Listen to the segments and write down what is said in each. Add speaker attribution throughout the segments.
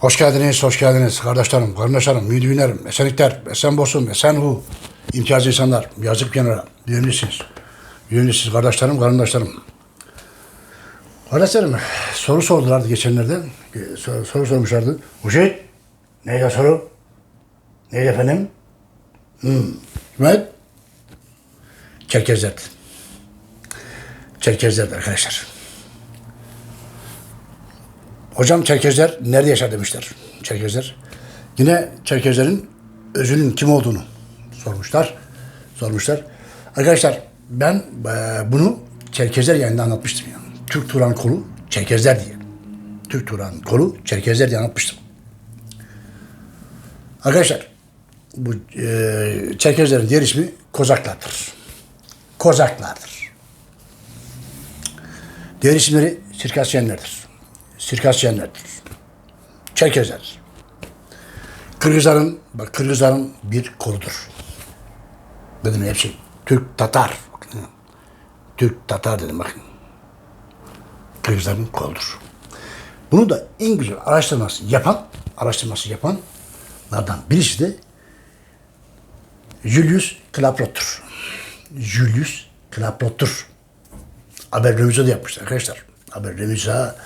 Speaker 1: Hoş geldiniz, hoş geldiniz kardeşlerim, kardeşlerim, müdüğünlerim, esenlikler, esen bosun, esen hu, imtiyazlı insanlar, yazık kenara, düğümlüsünüz. Düğümlüsünüz kardeşlerim, kardeşlerim. Kardeşlerim, soru sordulardı geçenlerde, soru, soru sormuşlardı. Hüseyin, neydi soru? Neydi efendim? Hmm. Hikmet? Çerkezlerdi. Çerkezlerdi arkadaşlar. Hocam Çerkezler nerede yaşar demişler. Çerkezler. Yine Çerkezlerin özünün kim olduğunu sormuşlar. Sormuşlar. Arkadaşlar ben e, bunu Çerkezler yayında anlatmıştım. Yani. Türk Turan kolu Çerkezler diye. Türk Turan kolu Çerkezler diye anlatmıştım. Arkadaşlar bu e, Çerkezlerin diğer ismi Kozaklardır. Kozaklardır. Diğer isimleri Sirkasyenlerdir. Sirkasyenlerdir. Çerkezler. Kırgızların, bak Kırgızların bir koludur. Dedim hepsi. Türk Tatar. Türk Tatar dedim bakın. Kırgızların koludur. Bunu da en güzel araştırması yapan, araştırması yapanlardan birisi de Julius Klaproth'tur. Julius Klaproth'tur. Haber Remüza da yapmışlar arkadaşlar. Haber Remüza,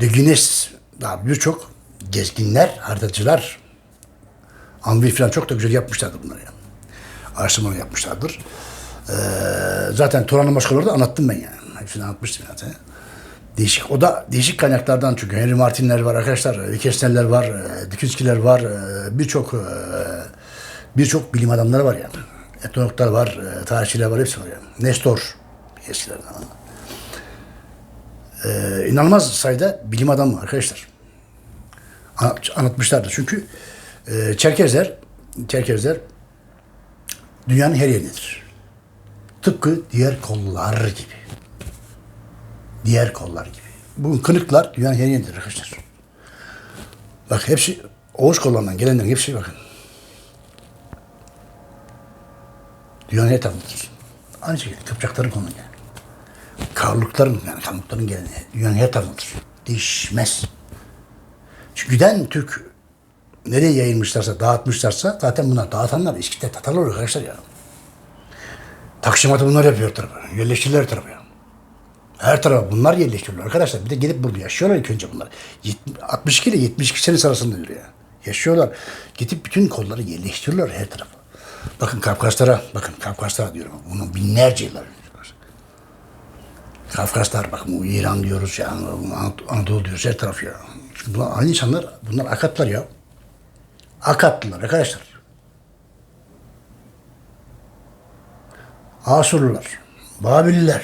Speaker 1: De Guinness, daha birçok gezginler, haritacılar, Anvi falan çok da güzel yapmışlardır bunları yani. Araştırmalar yapmışlardır. Ee, zaten Turan'ın başkaları da anlattım ben yani. Hepsini anlatmıştım zaten. Değişik, o da değişik kaynaklardan çünkü Henry Martinler var arkadaşlar, Kessner'ler var, e, Dikinskiler var, e, birçok e, birçok bilim adamları var yani. Etnologlar var, tarihçiler var, hepsi var yani. Nestor eskilerden. Ee, inanılmaz sayıda bilim adamı arkadaşlar. Anlatmışlardı çünkü e, Çerkezler Çerkezler dünyanın her yerindedir. Tıpkı diğer kollar gibi. Diğer kollar gibi. Bu kınıklar dünyanın her yerindedir arkadaşlar. Bak hepsi Oğuz kollarından gelenlerin hepsi bakın. Dünyanın her tarafındadır. Aynı şekilde Kıpçakların kolundan gelen. Karlukların yani Karlukların geleni dünyanın her tarafındadır. Değişmez. Çünkü giden Türk nereye yayılmışlarsa, dağıtmışlarsa zaten bunlar dağıtanlar İskitler Tatarlar arkadaşlar ya. Taksimatı bunlar yapıyor tarafa. Yerleştirirler tarafa ya. Her tarafa bunlar yerleştiriyorlar arkadaşlar. Bir de gelip burada yaşıyorlar ilk önce bunlar. Yet- 62 ile 72 sene arasında diyor ya. Yaşıyorlar. Gidip bütün kolları yerleştiriyorlar her tarafa. Bakın Kafkaslara, bakın Kafkaslara diyorum. Bunun binlerce yıllar önce. Kafkaslar bakın bu İran diyoruz ya, Anad- Anadolu diyoruz her taraf ya. Çünkü bunlar aynı insanlar, bunlar Akatlar ya. Akatlılar arkadaşlar. Asurlular, Babililer,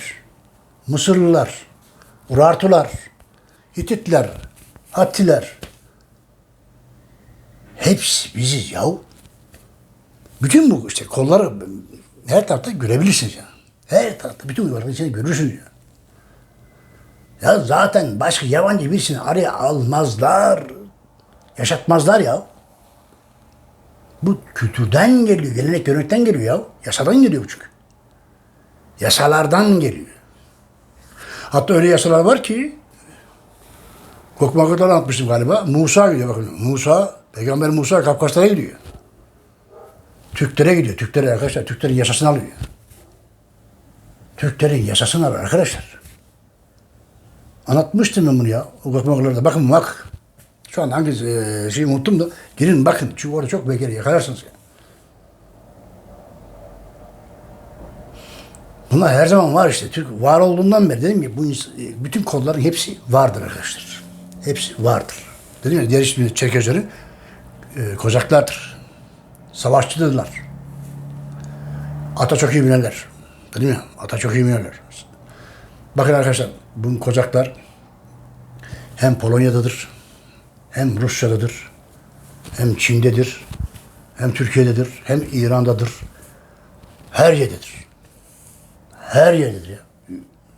Speaker 1: Mısırlılar, Urartular, Hititler, Attiler. Hepsi biziz yahu. Bütün bu işte kolları her tarafta görebilirsiniz ya. Her tarafta bütün uygarlığın içinde görürsünüz ya. Ya zaten başka yabancı birisini araya almazlar. Yaşatmazlar ya. Bu kültürden geliyor, gelenek görenekten geliyor ya. Yasadan geliyor bu çünkü. Yasalardan geliyor. Hatta öyle yasalar var ki Kokmaka'da anlatmıştım galiba. Musa gidiyor bakın. Musa, Peygamber Musa Kafkaslara gidiyor. Türklere gidiyor. Türklere arkadaşlar. Türklerin yasasını alıyor. Türklerin yasasını alıyor arkadaşlar. Anlatmıştım ben bunu ya. O kokmaklarda. Bakın bak. Şu an hangi e, şeyi unuttum da. Girin bakın. Çünkü orada çok bekar yakalarsınız. Ya. Bunlar her zaman var işte. Türk var olduğundan beri dedim ki bu e, bütün kolların hepsi vardır arkadaşlar. Hepsi vardır. Dedim ya diğer ismi Çerkezlerin e, kozaklardır. Savaşçıdırlar. Ata çok iyi binerler. Dedim ya ata çok iyi binerler. Bakın arkadaşlar bu kozaklar hem Polonya'dadır, hem Rusya'dadır, hem Çin'dedir, hem Türkiye'dedir, hem İran'dadır. Her yerdedir. Her yerdedir ya.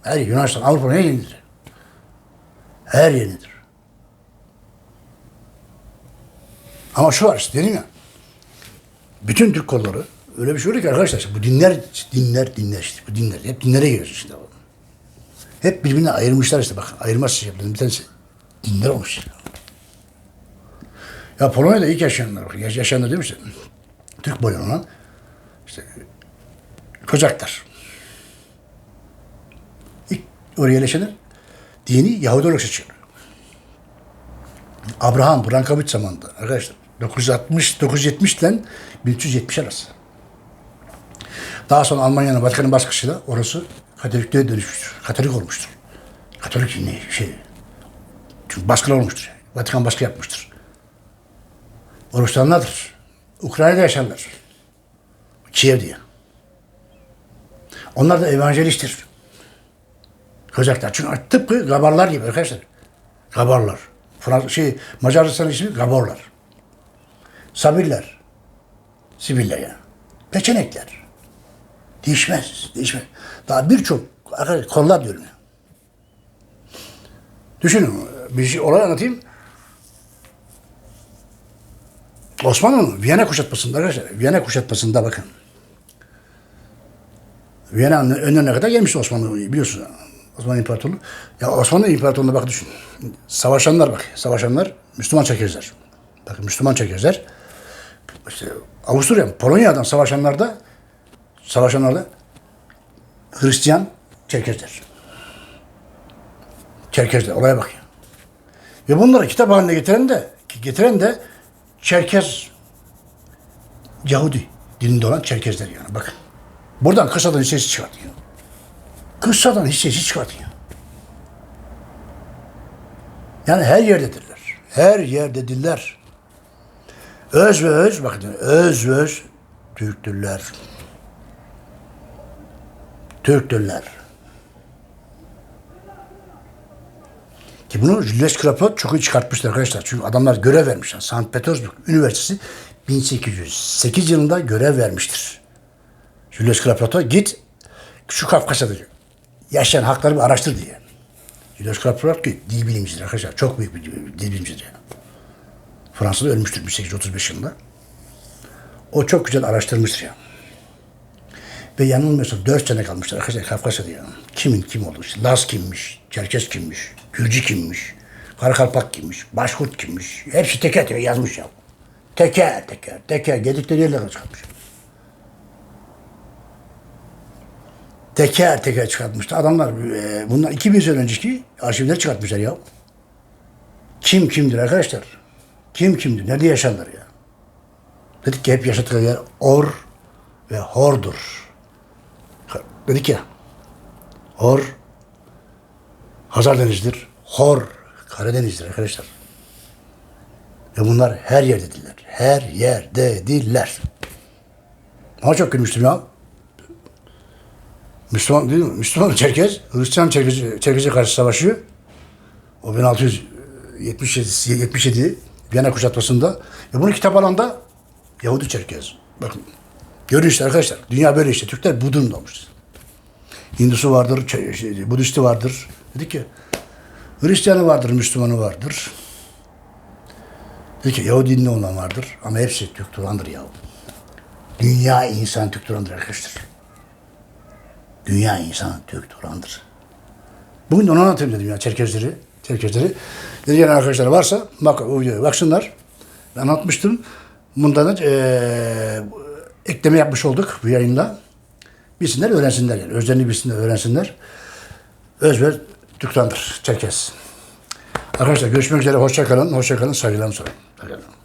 Speaker 1: Her Yunanistan, Avrupa'nın her yerindedir. Her yerindedir. Ama şu var işte dedim ya. Bütün Türk kolları öyle bir şey oluyor ki arkadaşlar bu dinler, dinler, dinler işte. Bu dinler. Hep dinlere giriyoruz işte. Hep birbirine ayırmışlar işte bak. Ayırmaz şey yaptım bir tanesi. Dindar olmuş. Ya Polonya'da ilk yaşayanlar, bak, yaş- yaşayanlar demiş Türk boyu olan işte Kozaklar. İlk oraya yerleşenler dini Yahudi olarak seçiyorlar. Abraham Brankovic zamanında arkadaşlar 960 970 ile 1370 arası. Daha sonra Almanya'nın Vatikan'ın baskısıyla orası Katolikliğe dönüşmüştür. Katolik olmuştur. Katolik ne şey. Çünkü baskılar olmuştur. Vatikan baskı yapmıştır. Oruçlanlardır. Ukrayna'da yaşarlar. Kiev diye. Onlar da evangelisttir. Kozaklar. Çünkü tıpkı Gabarlar gibi arkadaşlar. Gabarlar. Fransız şey Macaristan ismi Gaborlar. Sabirler. Sibiller yani. Peçenekler. Değişmez. Değişmez. Daha birçok arkadaşlar kollar diyorum. Düşünün bir şey, olay anlatayım. Osmanlı'nın Viyana kuşatmasında arkadaşlar. Viyana kuşatmasında bakın. Viyana'nın önüne kadar gelmişti Osmanlı biliyorsunuz. Osmanlı İmparatorluğu. Ya Osmanlı İmparatorluğu'na bak düşün. Savaşanlar bak. Savaşanlar Müslüman Çerkezler. Bakın Müslüman Çerkezler. İşte Avusturya, Polonya'dan savaşanlarda savaşanlarda Hristiyan Çerkezler. Çerkezler. Olaya bak ya. Ve bunları kitap haline getiren de getiren de Çerkez Yahudi dilinde olan Çerkezler yani. Bakın. Buradan kısadan hissesi çıkartıyor. Kıssadan hissesi çıkartıyor. Yani her yerdedirler. Her yerdedirler. Öz ve öz, bakın öz ve öz Türktürler. Türktürler. Ki bunu Julius Krapot çok iyi çıkartmışlar arkadaşlar. Çünkü adamlar görev vermişler. St. Petersburg Üniversitesi 1808 yılında görev vermiştir. Julius Krapot'a git şu Kafkasya'da yaşayan hakları bir araştır diye. Julius Krapot ki dil bilimcidir arkadaşlar. Çok büyük bir dil bilimcidir yani. Fransa'da ölmüştür 1835 yılında. O çok güzel araştırmıştır ya. Ve yanılmıyorsam 4 sene kalmışlar arkadaşlar Kafkasya'da ya. Kimin kim oldu? İşte Laz kimmiş, Çerkez kimmiş, Gürcü kimmiş, Karakalpak kimmiş, Başkurt kimmiş. Hepsi teker teker yazmış ya. Teker teker teker gedikleri yerlerden çıkartmış. Teker teker çıkartmıştı. Adamlar e, bundan 2000 sene önceki arşivleri çıkartmışlar ya. Kim kimdir arkadaşlar? Kim kimdir? Nerede yaşarlar ya? Dedik ki hep yaşadıkları yer Or ve Hor'dur. Dedik ya. Hor Hazar Deniz'dir. Hor Karadeniz'dir arkadaşlar. Ve bunlar her yerdedirler. Her yerdedirler. Ama çok gülmüştüm ya. Müslüman değil mi? Müslüman Çerkez, Hristiyan Çerkez, Çerkez'e karşı savaşıyor. O 1677 77 Viyana kuşatmasında. Ve bunu kitap alanda Yahudi Çerkez. Bakın. Görün işte arkadaşlar. Dünya böyle işte. Türkler bu durumda olmuş. Hindusu vardır, Ç- şey, Budisti vardır. Dedik ki Hristiyanı vardır, Müslümanı vardır. Dedik ki Yahudi dinli olan vardır. Ama hepsi Türk Turan'dır ya. Dünya insan Türk Turan'dır arkadaşlar. Dünya insan Türk Turan'dır. Bugün de onu anlatayım dedim ya Çerkezleri. Çerkezleri. Dedi yani arkadaşlar varsa bak o baksınlar. Ben anlatmıştım. Bundan da eee, ekleme yapmış olduk bu yayında. Bilsinler, öğrensinler yani. Özlerini bilsinler, öğrensinler. Özver Türk'tandır, Çerkez. Arkadaşlar görüşmek üzere. Hoşça kalın. Hoşça kalın. Saygılarımı sorun. Saygılarımı.